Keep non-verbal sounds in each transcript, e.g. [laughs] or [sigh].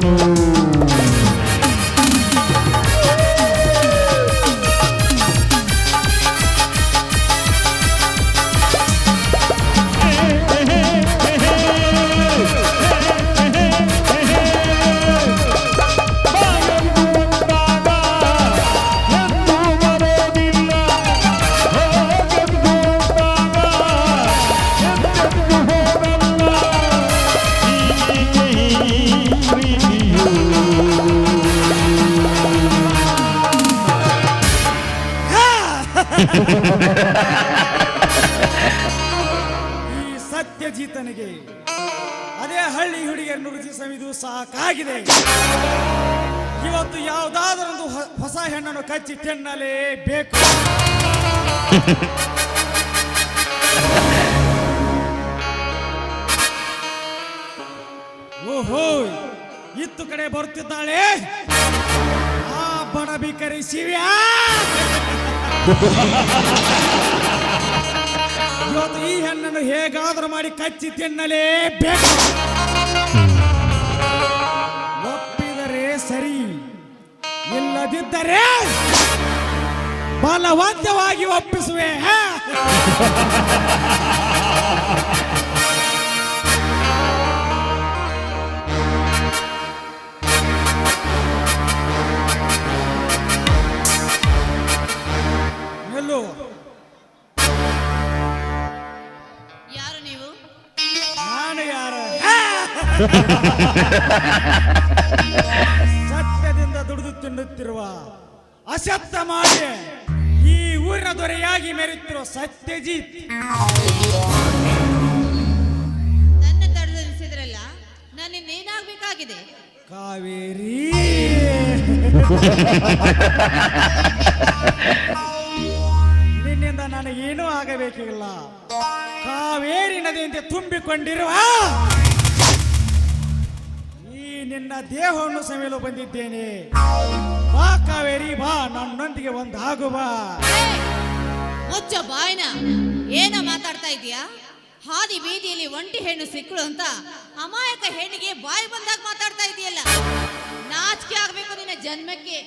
Bible. ಈ ಸತ್ಯಜೀತನಿಗೆ ಅದೇ ಹಳ್ಳಿ ಹುಡುಗಿಯನ್ನು ರುಚಿ ಸವಿದು ಸಾಕಾಗಿದೆ. ಇವತ್ತು ಯಾವುದಾದ್ರೊಂದು ಹೊಸ ಹೆಣ್ಣನ್ನು ಕಚ್ಚಿ ತಿನ್ನಲೇಬೇಕು ಓಹೋ, ಇತ್ತು ಕಡೆ ಬರುತ್ತಿದ್ದಾಳೆ. ಆ ಬಡ ಬಿಕರಿ ಶಿವ್ಯಾ! [laughs] ಇವತ್ತು ಈ ಹೆಣ್ಣನ್ನು ಹೇಗಾದರೂ ಮಾಡಿ ಕಚ್ಚಿ ತಿನ್ನಲೇ ಬೇಕು. ಒಪ್ಪಿದರೆ ಸರಿ ಇಲ್ಲದಿದ್ದರೆ ಬಲವಂತವಾಗಿ ಒಪ್ಪಿಸುವೆ. [laughs] ಹಾ? ಯಾರು ನೀವು? ನಾನು ಯಾರು? [laughs] ಸತ್ಯದಿಂದ ದುಡಿದು ತಿನ್ನುತ್ತಿರುವ ಅಸತ್ಯ ಮಾಡಿ ಈ ಊರಿನ ದೊರೆಯಾಗಿ ಮೆರೆಯುತ್ತಿರುವ ಸತ್ಯಜಿತ್. ನನ್ನ ತಡೆದು ನಿಲ್ಲಿಸಿದ್ರಲ್ಲ ನನ್ನಿಂದ ಏನಾಗಬೇಕಾಗಿದೆ ಕಾವೇರಿ. [laughs] ನಿನ್ನಿಂದ ನನಗೇನೂ ಆಗಬೇಕಿಲ್ಲ. ಕಾವೇರಿ ನದಿಯಂತೆ ತುಂಬಿಕೊಂಡಿರುವ ಈ ನಿನ್ನ ದೇಹವನ್ನು ಸವಿಯಲು ಬಂದಿದ್ದೇನೆ. ಬಾ ಕಾವೇರಿ ಬಾ ನನ್ನೊಂದಿಗೆ ಒಂದಾಗುವ ಬಾ! ಮುಚ್ಚ ಬಾಯ್ನ ಏನ ಮಾತಾಡ್ತಾ ಇದೀಯಾ ಹಾದಿ ಬೀದಿಯಲ್ಲಿ ಒಂಟಿ ಹೆಣ್ಣು ಸಿಕ್ಕಳು ಅಂತ ಅಮಾಯಕ ಹೆಣ್ಣಿಗೆ ಬಾಯಿ ಬಂದಾಗ ಮಾತಾಡ್ತಾ ಇದೆಯಲ್ಲ. ನಾಚಿಕೆ ಆಗ್ಬೇಕು ನಿನ್ನ ಜನ್ಮಕ್ಕೆ.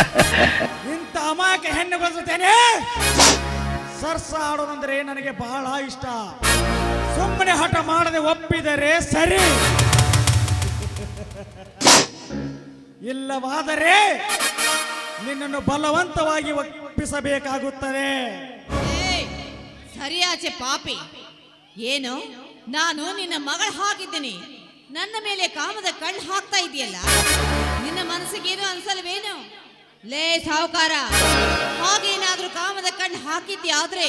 [laughs] ಇಂಥ ಅಮಾಯಕ ಹೆಣ್ಣು ಬರುತ್ತೇನೆ ಸರ್ಸ ಆಡೋದಂದ್ರೆ ನನಗೆ ಬಹಳ ಇಷ್ಟ. ಸುಮ್ಮನೆ ಹಠ ಮಾಡದೆ ಒಪ್ಪಿದರೆ ಸರಿ. ಇಲ್ಲವಾದರೆ ನಿನ್ನನ್ನು ಬಲವಂತವಾಗಿ ಒಪ್ಪಿಸಬೇಕಾಗುತ್ತದೆ! ಸರಿಯಾಚೆ ಪಾಪಿ. ಏನು? ನಾನು ನಿನ್ನ ಮಗಳ ಹಾಗಿದ್ದೀನಿ. ನನ್ನ ಮೇಲೆ ಕಾಮದ ಕಣ್ಣು ಹಾಕ್ತಾ ಇದೆಯಲ್ಲ? ನಿನ್ನ ಮನಸ್ಸಿಗೇನು ಅನ್ಸಲ್ವೇನು? ಲೇ ಸಾವುಕಾರ ಹಾಗೇನಾದ್ರೂ ಕಾಮದ ಕಣ್ಣು ಹಾಕಿದ್ಯಾದ್ರೆ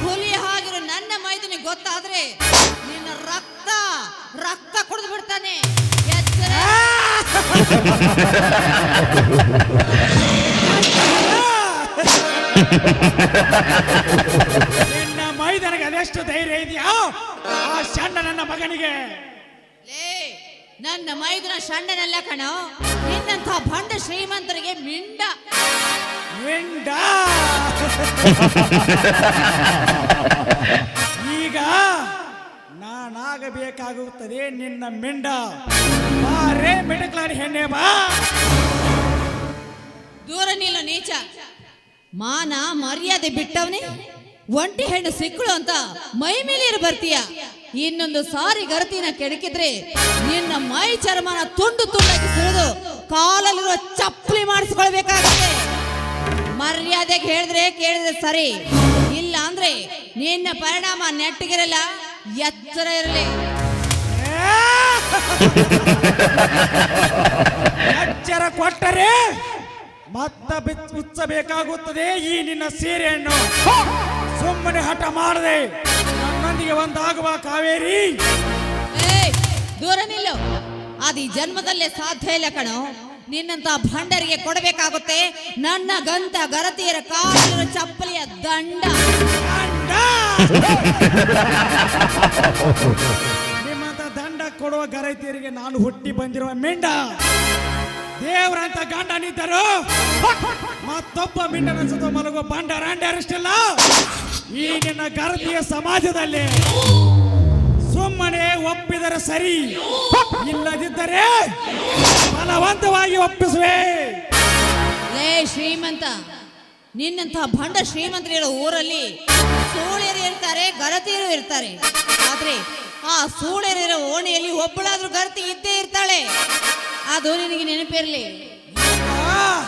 ಹುಲಿ ಹಾಗಿರೋ ನನ್ನ ಮೈದನಿಗೆ ಗೊತ್ತಾದ್ರೆ ನಿನ್ನ ರಕ್ತ ರಕ್ತ ಕುಡಿದು ಬಿಡ್ತಾನೆ. ಎಚ್ಚರ. ನಿನ್ನ ಮೈದನಿಗೆ ಅದೆಷ್ಟು ಧೈರ್ಯ ಇದೆಯಾ ಆ ಸಣ್ಣ ನನ್ನ ಮಗನಿಗೆ. ಲೇ ನನ್ನ ಮೈದನ ಷಂಡನಲ್ಲ ಕಣೋ. ನಿನ್ನಂಥ ಭಂಡ ಶ್ರೀಮಂತರಿಗೆ ಮಿಂಡ. ಮಿಂಡ. ಈಗ ನಾನಾಗಬೇಕಾಗುತ್ತದೆ ನಿನ್ನ ಮಿಂಡ. ಬಾರೇ ಮಿಡಕ್ಲಾಡಿ ಹೆಣ್ಣೆ ಬಾ. ದೂರ ನಿಲ್ಲ ನೀಚ. ಮಾನ ಮರ್ಯಾದೆ ಬಿಟ್ಟವನೇ ಒಂಟಿ ಹೆಣ್ಣು ಸಿಕ್ಕಳು ಅಂತ ಮೈ ಮೇಲೇರು ಬರ್ತೀಯ. ಇನ್ನೊಂದು ಸಾರಿ ಗರತಿನ ಕೆಡಕಿದ್ರೆ ನಿನ್ನ ಮೈ ಚರ್ಮನ ತುಂಡು ತುಂಡಾಗಿ ಸುರಿದು ಕಾಲಲ್ಲಿರುವ ಚಪ್ಪಲಿ ಮಾಡಿಸ್ಕೊಳ್ಬೇಕಾಗತ್ತೆ. ಮರ್ಯಾದೆಗೆ ಹೇಳಿದ್ರೆ ಕೇಳಿದ್ರೆ ಸರಿ. ಇಲ್ಲ ಅಂದ್ರೆ ನಿನ್ನ ಪರಿಣಾಮ ನೆಟ್ಟಿಗಿರಲ್ಲ ಎಚ್ಚರ ಇರಲಿ. ಎಚ್ಚರ ಕೊಟ್ಟರೆ ಮತ್ತ ಬಿಚ್ಚ ಉಚ್ಚಬೇಕಾಗುತ್ತದೆ ಈ ನಿನ್ನ ಸೀರೆಯನ್ನು. ಸುಮ್ಮನೆ ಹಠ ಮಾಡದೆ ನನ್ನೊಂದಿಗೆ ಒಂದಾಗುವ ಕಾವೇರಿ. ಏಯ್, ದೂರ ನಿಲ್ಲು. ಅದು ಈ ಜನ್ಮದಲ್ಲೇ ಸಾಧ್ಯ ಇಲ್ಲ ಕಣೋ. ನಿನ್ನಂತ ಭಂಡರಿಗೆ ಕೊಡಬೇಕಾಗುತ್ತೆ. ನನ್ನ ಗಂತ ಗರತಿಯರ ಕಾಲಿನ ಚಪ್ಪಲಿಯ ದಂಡ. ನಿಮ್ಮಂತ ದಂಡ ಕೊಡುವ ಗರತಿಯರಿಗೆ ನಾನು ಹುಟ್ಟಿ ಬಂದಿರುವ ಮಿಂಡ. ದೇವರಂತ ಗಂಡ ನಿಂತರು ಮತ್ತೊಬ್ಬ ಮಿಂಡನ ಸುತ್ತ ಮಲಗುವ ಬಂಡ ರಾಂಡ್ಯಾರಷ್ಟಿಲ್ಲ ಈ ನಿನ್ನ ಗರತಿಯ ಸಮಾಜದಲ್ಲಿ ಸುಮ್ಮನೆ ಒಪ್ಪಿದರೆ ಸರಿ. ಇಲ್ಲದಿದ್ದರೆ ಬಲವಂತವಾಗಿ ಒಪ್ಪಿಸುವೆ. ಲೇ ಶ್ರೀಮಂತ ನಿನ್ನಂತ ಭಂಡ ಶ್ರೀಮಂತರಿರೋ ಊರಲ್ಲಿ ಸೂಳ್ಯರು ಇರ್ತಾರೆ ಗರತಿಯರು ಇರ್ತಾರೆ. ಆದ್ರೆ ಆ ಸೂಳ್ಯರಿರೋ ಓಣಿಯಲ್ಲಿ ಒಬ್ಬಳಾದ್ರೂ ಗರತಿ ಇದ್ದೇ ಇರ್ತಾಳೆ. ಅದು ನಿನಗೆ ನೆನಪಿರ್ಲಿ. ಆ,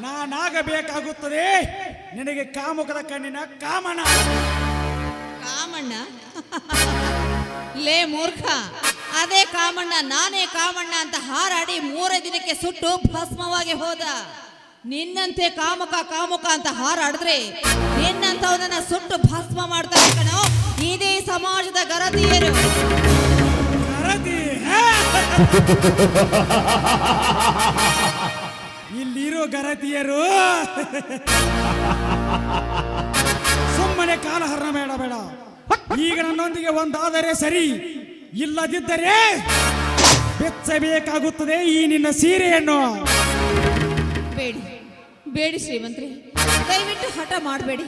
ನಾನಾಗಬೇಕಾಗುತ್ತದೆ. ನಿನಗೆ ಕಾಮುಕದ ಕಣ್ಣಿನ ಕಾಮಣ್ಣ. ಕಾಮಣ್ಣ? [laughs] ಲೇ ಮೂರ್ಖ ಅದೇ ಕಾಮಣ್ಣ, ನಾನೇ ಕಾಮಣ್ಣ ಅಂತ ಹಾರಾಡಿ ಮೂರೇ ದಿನಕ್ಕೆ ಸುಟ್ಟು ಭಸ್ಮವಾಗಿ ಹೋದ. ನಿನ್ನಂತೆ ಕಾಮಕ ಕಾಮುಕ ಅಂತ ಹಾರಾಡಿದ್ರೆ ನಿನ್ನಂತವನನ್ನ ಸುಟ್ಟು ಭಸ್ಮ ಮಾಡ್ತಾರೆ ಕಣೋ. ಇದೇ ಸಮಾಜದ ಗರತಿಯರು. ಗರತಿ ಇಲ್ಲಿರೋ ಗರತಿಯರು. ಸುಮ್ಮನೆ ಕಾಲಹರಣ ಬೇಡ ಬೇಡ. ಈಗ ನನ್ನೊಂದಿಗೆ ಒಂದಾದರೆ ಸರಿ. ಇಲ್ಲದಿದ್ದರೆ ಬೆಚ್ಚಬೇಕಾಗುತ್ತದೆ ಈ ನಿನ್ನ ಸೀರೆಯನ್ನು. ಬೇಡಿ ಬೇಡಿ ಶ್ರೀಮಂತ್ರಿ. ದಯವಿಟ್ಟು ಹಠ ಮಾಡಬೇಡಿ.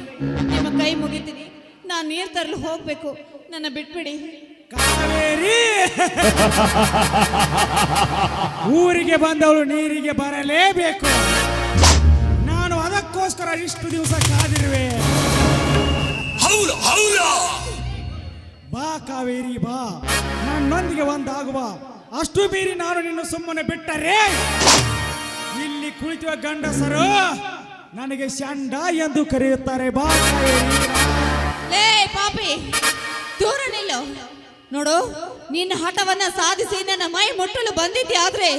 ನಿಮ್ಮ ಕೈ ಮುಗಿತೀನಿ. ನಾನು ನೀರು ತರಲು ಹೋಗ್ಬೇಕು. ನನ್ನ ಬಿಟ್ಬಿಡಿ. ಕಾವೇರಿ! ಊರಿಗೆ ಬಂದವಳು ನೀರಿಗೆ ಬರಲೇಬೇಕು. ನಾನು ಅದಕ್ಕೋಸ್ಕರ ಇಷ್ಟು ದಿವಸ ಕಾದಿರುವೆ. ಹೌದು ಹೌಲ ಬಾ ಕಾವೇರಿ, ಬಾ. ನನ್ನೊಂದಿಗೆ ಒಂದಾಗುವ. ಅಷ್ಟು ಬೀರಿ ನಾನು ನಿನ್ನ ಸುಮ್ಮನೆ ಬಿಟ್ಟರೆ ಇಲ್ಲಿ ಕುಳಿತಿರುವ ಗಂಡಸರು ನನಗೆ ಶಂಡ ಎಂದು ಕರೆಯುತ್ತಾರೆ. ಬಾ ಲೇ ಪಾಪಿ, ದೂರ ನಿಲ್ಲು. ನೋಡು, ನಿನ್ನ ಹಠವನ್ನ ಸಾಧಿಸಿ ನನ್ನ ಮೈ ಮುಟ್ಟಲು ಬಂದಿದ್ದೆ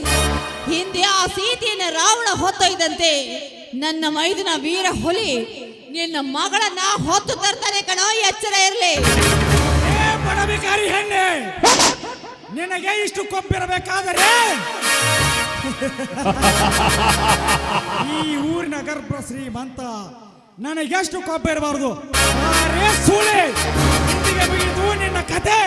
ಹಿಂದೆ ಆ ಸೀತೆಯನ್ನ ರಾವಣ ಹೊತ್ತೊಯ್ದಂತೆ ನನ್ನ ಮೈದಿನ ವೀರ ಹುಲಿ ನಿನ್ನ ಮಗಳನ್ನ ಹೊತ್ತು ತರ್ತಾನೆ ಕಣೋ ಎಚ್ಚರ ಇರಲಿ. ಏ ಬಡಬಿಕಾರಿ ಹೆಣ್ಣೆ? ನಿನಗೆ ಇಷ್ಟು ಕೊಬ್ಬಿರಬೇಕಾದರೆ? ಈ ಊರಿನ ಗರ್ಭ ಶ್ರೀಮಂತ ನನಗೆಷ್ಟು ಕೊಬ್ಬಿರಬಾರದು? ಸೂಳೆ. ಮುಗಿದು ನಿನ್ನ ಕತೆ.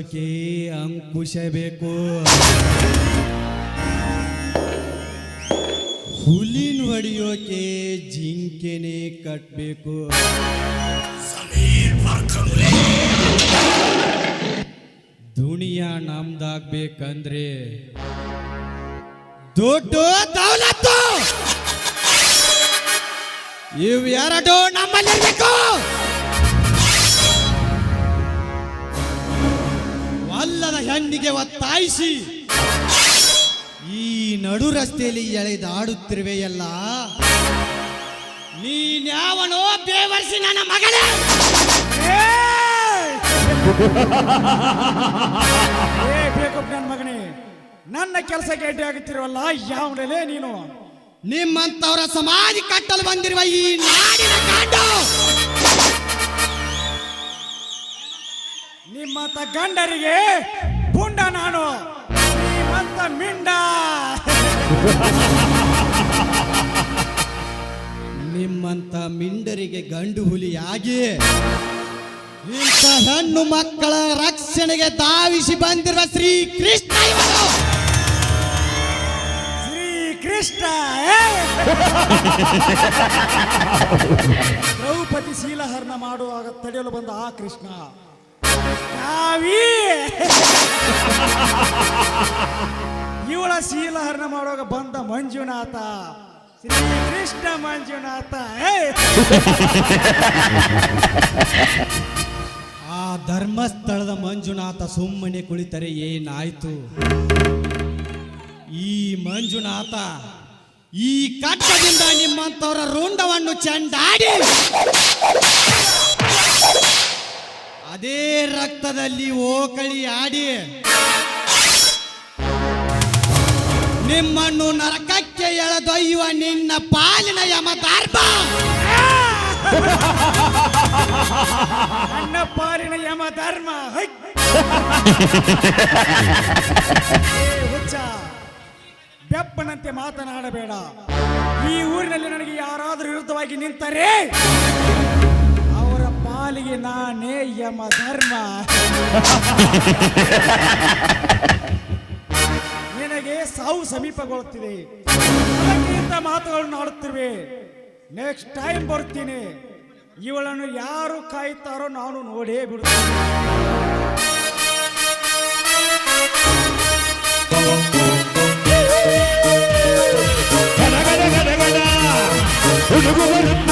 ಪಳಗಿಸೋಕೆ ಅಂಕುಶ ಬೇಕು. ಹುಲಿನ ಹೊಡಿಯೋಕೆ ಜಿಂಕೆನೆ ಕಟ್ಟಬೇಕು ದುನಿಯಾ ನಮ್ದಾಗ್ಬೇಕಂದ್ರೆ ದುಡ್ಡು ದೌಲತ್ತು. ಇವ್ ಎರಡು ನಮ್ಮಲ್ಲಿರ್ಬೇಕು. ಹೆಣ್ಣಿಗೆ ಒತ್ತಾಯಿಸಿ. ಈ ನಡು ರಸ್ತೆಯಲ್ಲಿ ಎಳೆದಾಡುತ್ತಿರುವೆಯಲ್ಲ ನೀನ್ಯಾವನೋ ಬೇವರ್ಸಿ ನನ್ನ ಮಗಳೇ ಏ ಬೇಕು ನನ್ನ ಮಗನೇ ನನ್ನ ಕೆಲಸ ಗೇಟಿ ಆಗುತ್ತಿರುವಲ್ಲ ಯಾವನಲ್ಲೇ ನೀನು? ನಿಮ್ಮಂತವರ ಸಮಾಧಿ ಕಟ್ಟಲು ಬಂದಿರುವ ಈ ನಾಡಿನ ಕಾಂಡು. ನಿಮ್ಮಂತ ಗಂಡರಿಗೆ ಪುಂಡ ನಾನು. ನಿಮ್ಮಂತ ಮಿಂಡ. ನಿಮ್ಮಂತ ಮಿಂಡರಿಗೆ ಗಂಡು ಹುಲಿಯಾಗಿ ಇಂಥ ಹೆಣ್ಣು ಮಕ್ಕಳ ರಕ್ಷಣೆಗೆ ತಾವಿಸಿ ಬಂದಿರುವ ಶ್ರೀ ಕೃಷ್ಣ ಶ್ರೀ ಕೃಷ್ಣ ದ್ರೌಪದಿ ಶೀಲಹರಣ ಮಾಡುವಾಗ ತಡೆಯಲು ಬಂದ ಆ ಕೃಷ್ಣ. ಕಾವಿ ಇವಳ ಶೀಲಹರಣ ಮಾಡುವಾಗ ಬಂದ ಮಂಜುನಾಥ. ಶ್ರೀ ಕೃಷ್ಣ ಮಂಜುನಾಥ! ಆ ಧರ್ಮಸ್ಥಳದ ಮಂಜುನಾಥ ಸುಮ್ಮನೆ ಕುಳಿತರೆ ಏನಾಯ್ತು? ಈ ಮಂಜುನಾಥ ಈ ಕಟ್ಟದಿಂದ ನಿಮ್ಮಂತವರ ರುಂಡವನ್ನು ಚೆಂಡಾಡಿ ಅದೇ ರಕ್ತದಲ್ಲಿ ಓಕಳಿ ಆಡಿ ನಿಮ್ಮನ್ನು ನರಕಕ್ಕೆ ಎಳೆದೊಯ್ಯುವ ನಿನ್ನ ಪಾಲಿನ ಯಮಧಾರ್ಮ ನನ್ನ ಪಾಲಿನ ಯಮಧರ್ಮ ಹುಚ್ಚ, ಬೆಪ್ಪನಂತೆ ಮಾತನಾಡಬೇಡ. ಈ ಊರಿನಲ್ಲಿ ನನಗೆ ಯಾರಾದರೂ ವಿರುದ್ಧವಾಗಿ ನಿಂತರೆ? ಪಾಲಿಗೆ ನಾನೇ ಯಮ ಧರ್ಮ. ನಿನಗೆ ಸಾವು ಸಮೀಪಗೊಳ್ಳುತ್ತಿದೆ. ಇಂಥ ಮಾತುಗಳನ್ನು ಆಡುತ್ತಿರುವೆ. ನೆಕ್ಸ್ಟ್ ಟೈಮ್ ಬರ್ತೀನಿ. ಇವಳನ್ನು ಯಾರು ಕಾಯುತ್ತಾರೋ ನಾನು ನೋಡೇ ಬಿಡುತ್ತೇನೆ. ಹುಡುಗು ಬರುತ್ತ?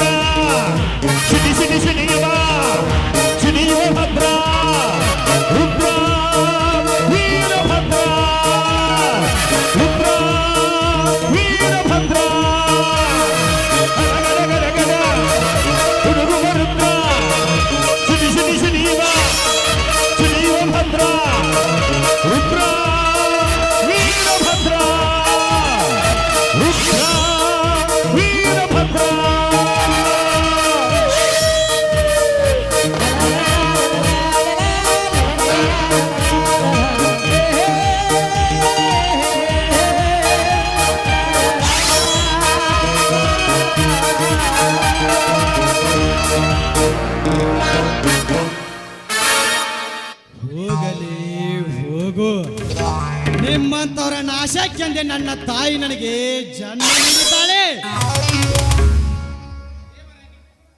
ನಿಮ್ಮಂತವರ ನಾಶಕ್ಕೆಂದೇ ನನ್ನ ತಾಯಿ ನನಗೆ ಜನ್ಮ ನೀಡುತ್ತಾಳೆ.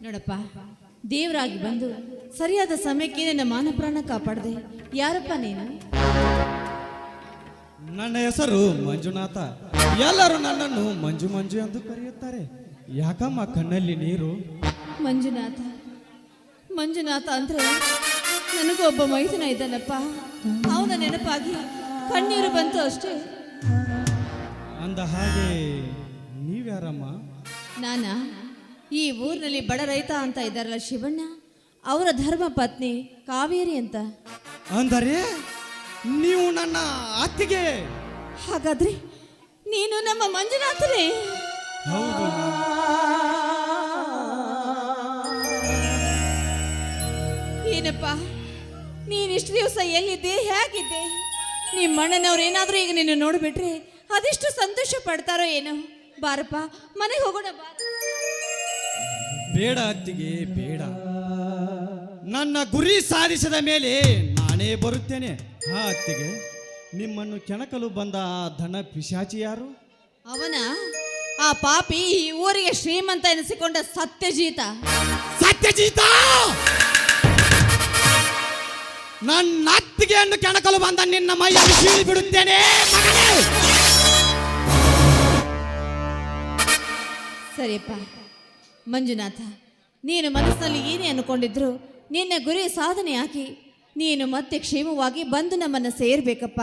ನೋಡಪ್ಪ ದೇವರಾಗಿ ಬಂದು ಸರಿಯಾದ ಸಮಯಕ್ಕೆ ನನ್ನ ಮಾನಪ್ರಾಣ ಕಾಪಾಡದೆ. ಯಾರಪ್ಪ ನೀನು? ನನ್ನ ಹೆಸರು ಮಂಜುನಾಥ. ಎಲ್ಲರೂ ನನ್ನನ್ನು ಮಂಜು ಮಂಜು ಎಂದು ಕರೆಯುತ್ತಾರೆ. ಯಾಕಮ್ಮ ಕಣ್ಣಲ್ಲಿ ನೀರು? ಮಂಜುನಾಥ ಮಂಜುನಾಥ ಅಂದ್ರೆ ನನಗೂ ಒಬ್ಬ ಮೈದನ ಇದ್ದಾನಪ್ಪ. ಅವನ ನೆನಪಾಗಿ ಕಣ್ಣೀರು ಬಂತು ಅಷ್ಟೇ. ಅಂದ ಹಾಗೆ ನೀವ್ಯಾರಮ್ಮ ನಾನ? ಈ ಊರಿನಲ್ಲಿ ಬಡ ರೈತ ಅಂತ ಇದ್ದಾರಲ್ಲ ಶಿವಣ್ಣ ಅವರ ಧರ್ಮ ಪತ್ನಿ ಕಾವೇರಿ ಅಂತ. ಅಂದರೆ ನೀವು ನನ್ನ ಅತ್ತಿಗೆ? ಹಾಗಾದ್ರೆ ನೀನು ನಮ್ಮ ಮಂಜುನಾಥನೇ? ಹೌದು. ಏನಪ್ಪ ನೀನಿಷ್ಟು ದಿವಸ ಎಲ್ಲಿದ್ದೆ ಹೇಗಿದ್ದೆ? ನಿಮ್ಮ ಅಣ್ಣನವ್ರು ಏನಾದರೂ ಈಗ ನಿನ್ನ ನೋಡಿಬಿಟ್ರೆ ಅದೆಷ್ಟು ಸಂತೋಷ ಪಡ್ತಾರೋ ಏನೋ. ಬಾರಪ್ಪ ಮನೆಗೆ ಹೋಗೋಣ ಬಾ. ಬೇಡ ಅತ್ತಿಗೆ ಬೇಡ. ನನ್ನ ಗುರಿ ಸಾಧಿಸಿದ ಮೇಲೆ ನಾನೇ ಬರುತ್ತೇನೆ. ಹಾ ಅತ್ತಿಗೆ ನಿಮ್ಮನ್ನು ಕೆಣಕಲು ಬಂದ ಆ ಧನ ಪಿಶಾಚಿ ಯಾರು? ಅವನ ಆ ಪಾಪಿ ಈ ಊರಿಗೆ ಶ್ರೀಮಂತ ಎನಿಸಿಕೊಂಡ ಸತ್ಯಜೀತ. ಸತ್ಯಜೀತ! ನನ್ನ ಅತ್ತಿಗೆಯನ್ನು ಕೆಣಕಲು ಬಂದ ನಿನ್ನ ಮೈಯನ್ನು ಸೀಳಿ ಬಿಡುತ್ತೇನೆ ಮಗನೇ. ಸರಿಯಪ್ಪ. ಮಂಜುನಾಥ ನೀನು ಮನಸ್ಸಿನಲ್ಲಿ ಏನೇ ಅನ್ಕೊಂಡಿದ್ರು ನಿನ್ನ ಗುರಿ ಸಾಧನೆ ಹಾಕಿ ನೀನು ಮತ್ತೆ ಕ್ಷೇಮವಾಗಿ ಬಂದು ನಮ್ಮನ್ನು ಸೇರ್ಬೇಕಪ್ಪ.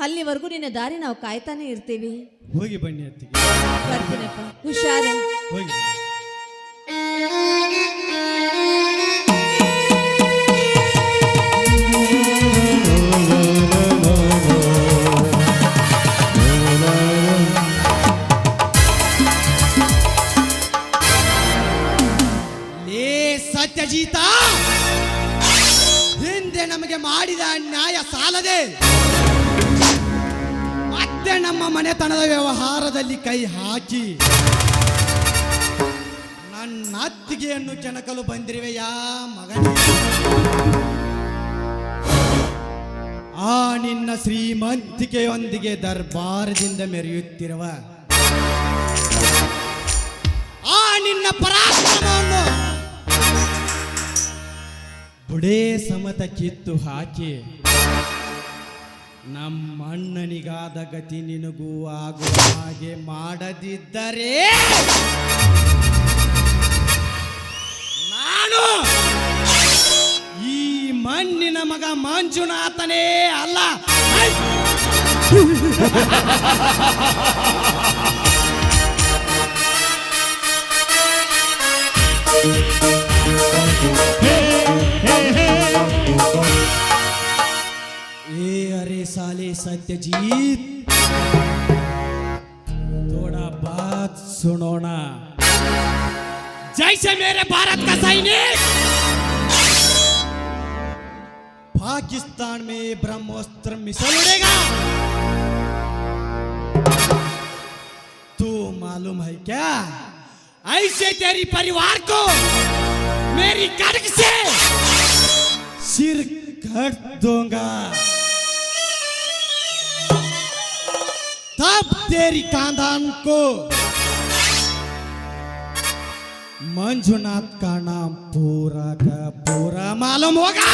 ಅಲ್ಲಿವರೆಗೂ ನಿನ್ನ ದಾರಿ ನಾವು ಕಾಯ್ತಾನೆ ಇರ್ತೀವಿ. ಹೋಗಿ ಬನ್ನಿ ಅತ್ತಿಗೆ. ಬರ್ತೀನಪ್ಪ. ಹುಷಾರು. ಹೋಗಿ ಅನ್ಯಾಯ ಸಾಲದೆ. ಮತ್ತೆ ನಮ್ಮ ಮನೆತನದ ವ್ಯವಹಾರದಲ್ಲಿ ಕೈ ಹಾಕಿ. ನನ್ನ ಅತ್ತಿಗೆಯನ್ನು ಕೆಣಕಲು ಬಂದಿರುವೆಯಾ ಮಗನೇ? ಆ ನಿನ್ನ ಶ್ರೀಮಂತಿಕೆಯೊಂದಿಗೆ ದರ್ಬಾರದಿಂದ ಮೆರೆಯುತ್ತಿರುವ. ಆ ನಿನ್ನ ಪರಾಕ್ರಮವನ್ನು ಬುಡೇ ಸಮತ ಕಿತ್ತು ಹಾಕಿ. ನಮ್ಮಣ್ಣನಿಗಾದ ಗತಿ ನಿನಗೂ ಆಗುವ ಹಾಗೆ ಮಾಡದಿದ್ದರೆ ನಾನು ಈ ಮಣ್ಣಿನ ಮಗ ಮಂಜುನಾಥನೇ ಅಲ್ಲ Hey! अरे साले सत्यजीत। थोड़ा बात सुनो ना। जैसे मेरे भारत का सैनिक। पाकिस्तान में ब्रह्मोस्त्र मिसल उड़ेगा। तू मालूम है क्या? ऐसे तेरी परिवार को मेरी कड़क से सिर कट दूँगा। तब तेरी खानदान को मंजुनाथ का नाम पूरा का पूरा मालूम होगा।